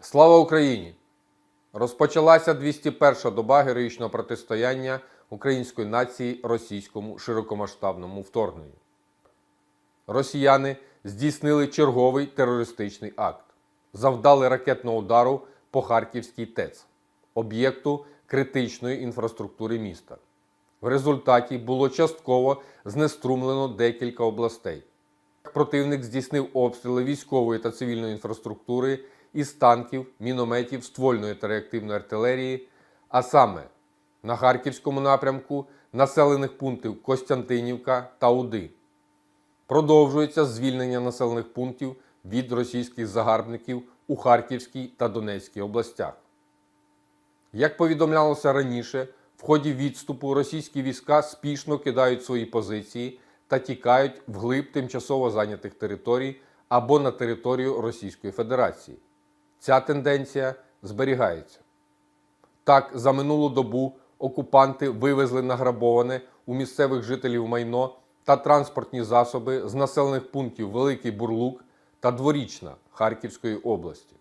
Слава Україні! Розпочалася 201-ша доба героїчного протистояння української нації російському широкомасштабному вторгненню. Росіяни здійснили черговий терористичний акт, завдали ракетного удару по Харківській ТЕЦ, об'єкту критичної інфраструктури міста. В результаті було частково знеструмлено декілька областей. Противник здійснив обстріли військової та цивільної інфраструктури із танків, мінометів, ствольної та реактивної артилерії, а саме на Харківському напрямку населених пунктів Костянтинівка та Уди. Продовжується звільнення населених пунктів від російських загарбників у Харківській та Донецькій областях. Як повідомлялося раніше, в ході відступу російські війська спішно кидають свої позиції та тікають вглиб тимчасово зайнятих територій або на територію Російської Федерації. Ця тенденція зберігається. Так, за минулу добу окупанти вивезли награбоване у місцевих жителів майно та транспортні засоби з населених пунктів Великий Бурлук та Дворічна Харківської області.